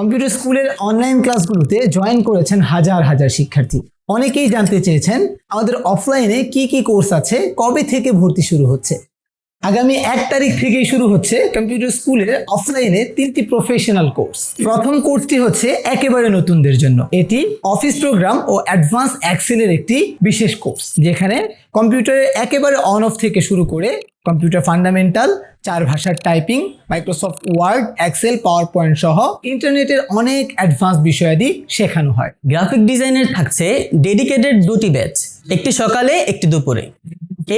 Computer স্কুলের online ক্লাসগুলোতে join করেছেন হাজার হাজার শিক্ষার্থী। অনেকেই জানতে চেয়েছেন, আমাদের অফলাইনে কি কি কোর্স আছে, কবে থেকে ভর্তি শুরু হচ্ছে? আগামী এক তারিখ থেকেই শুরু হচ্ছে কম্পিউটার স্কুলের অফলাইনে তিনটি প্রফেশনাল কোর্স প্রথম কোর্সটি হচ্ছে একেবারে নতুনদের জন্য। এটি অফিস প্রোগ্রাম ও অ্যাডভান্স এক্সেলের একটি বিশেষ কোর্স যেখানে কম্পিউটারের একেবারে অন অফ থেকে শুরু করে কম্পিউটার ফান্ডামেন্টাল চার ভাষার typing Microsoft Word Excel PowerPoint সহ ইন্টারনেটের অনেক অ্যাডভান্স বিষয়াদি শেখানো হয়। গ্রাফিক ডিজাইনের থাকছে ডেডিকেটেড দুটি ব্যাচ একটি সকালে, একটি দুপুরে।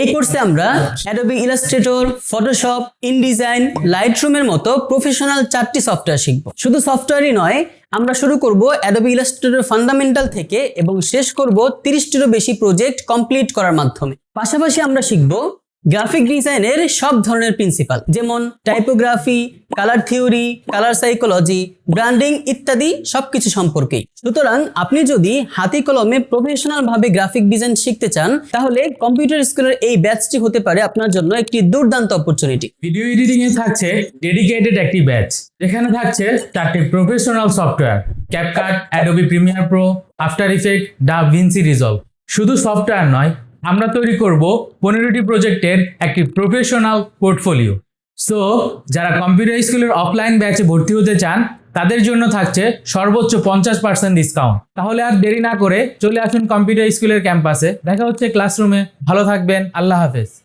এই কোর্সে আমরা অ্যাডোবি ইলাস্ট্রেটর ফটোশপ ইনডিজাইন লাইটরুমের মতো প্রফেশনাল চারটি সফটওয়্যার শিখব। শুধু সফটওয়্যারই নয়, আমরা শুরু করব অ্যাডোবি ইলাস্ট্রেটর ফান্ডামেন্টাল থেকে এবং শেষ করব তিরিশটিরও বেশি প্রজেক্ট কমপ্লিট করার মাধ্যমে। পাশাপাশি আমরা শিখব গ্রাফিক ডিজাইনের সব ধরনের প্রিন্সিপাল যেমন typography colour theory colour psychology branding ইত্যাদি সবকিছু সম্পর্কেই। সুতরাং আপনি যদি হাতে কলমে প্রফেশনাল ভাবে গ্রাফিক ডিজাইন শিখতে চান, তাহলে কম্পিউটার স্কুলের এই ব্যাচটি হতে পারে আপনার জন্য একটি দুর্দান্ত অপরচুনিটি ভিডিও এডিটিং এ থাকছে ডেডিকেটেড একটি ব্যাচ যেখানে থাকছে চারটি professional software CapCut Adobe Premiere Pro After Effect Da Vinci Resolve শুধু সফটওয়্যার নয় আমরা তৈরি করব পনেরোটি প্রজেক্টের একটি প্রফেশনাল পোর্টফোলিও সো যারা কম্পিউটার স্কুলের অফলাইন ব্যাচে ভর্তি হতে চান, তাদের জন্য থাকছে সর্বোচ্চ পঞ্চাশ পার্সেন্ট ডিসকাউন্ট তাহলে আর দেরি না করে চলে আসুন কম্পিউটার স্কুলের ক্যাম্পাসে দেখা হচ্ছে ক্লাসরুমে ভালো থাকবেন। আল্লাহ হাফেজ।